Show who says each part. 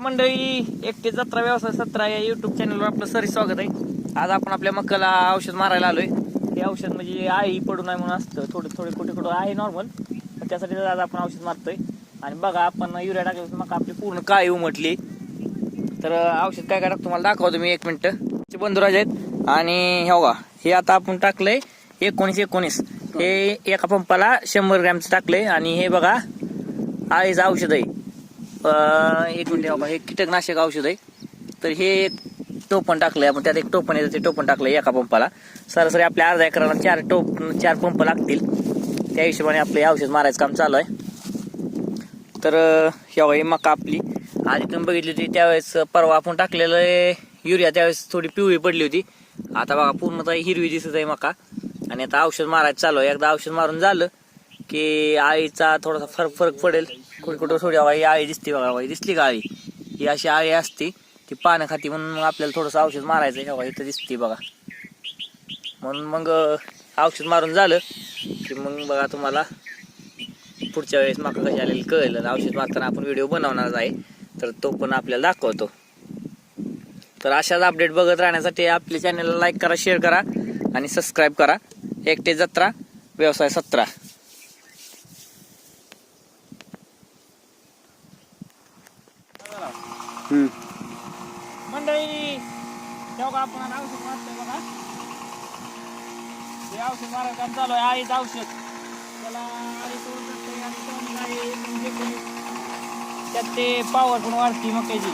Speaker 1: मंडळी एकटे जत्रा व्यवसाय सत्रा या युट्यूब चॅनलवर आपलं सरी स्वागत आहे. आज आपण आपल्या मक्काला औषध मारायला आलोय. हे औषध म्हणजे आई पडू नये म्हणून असतं. थोडे थोडे कुठे कुठं आहे नॉर्मल पण त्यासाठी आज आपण औषध मारतोय. आणि बघा आपण युरिया टाकल्यावर मका आपली पूर्ण काळी उमटली. तर औषध काय काय टाकतो तुम्हाला दाखवतो मी एक मिनिट. बंधुराज आहेत. आणि हे बघा हे आता आपण टाकलंय एकोणीस एकोणीस. हे एका पंपाला शंभर ग्रॅमचं टाकलंय. आणि हे बघा आळीचं औषध आहे. एक मिनिट बाबा हे कीटकनाशक औषध आहे. तर हे एक टोपण टाकलंय आपण. त्यात एक टोपण येतं ते टोपण टाकलंय एका पंपाला. सरासरी आपल्या अर्धा एकराला चार टोप चार पंप लागतील. त्या हिशोबाने आपलं हे औषध मारायचं काम चालू आहे. तर हे ही मका आपली. आधी तुम्ही बघितली होती त्यावेळेस परवा आपण टाकलेलं युरिया. त्यावेळेस थोडी पिवळी पडली होती. आता बघा पूर्णतः हिरवी दिसत आहे मका. आणि आता औषध मारायचं चालू आहे. एकदा औषध मारून झालं की आळीचा थोडासा फरक फरक पडेल. कुठे कुठं थोडी हवा ही आळी दिसते बघा बाई दिसली का आळी ही अशी आळी असते ती पानं खाती म्हणून आपल्याला थोडंसं औषध मारायचं आहे. बघा इथं दिसते बघा. म्हणून मग औषध मारून झालं की मग बघा तुम्हाला पुढच्या वेळेस माका कशी आलेली कळेल. औषध मारताना आपण व्हिडिओ बनवणार आहे तर तो पण आपल्याला दाखवतो. तर अशाच अपडेट बघत राहण्यासाठी आपल्या चॅनलला लाईक करा शेअर करा आणि सबस्क्राईब करा. एकटे जत्रा व्यवसाय सत्रा. मंडळी तेव्हा आपण आता औषध मारतोय बघा. हे औषध मारा काम चालू आहे? आईच औषध. त्याला आई सोडून आणि टॉनिक आहे, म्हणजे त्यात ते पावर पण वाढती मकाची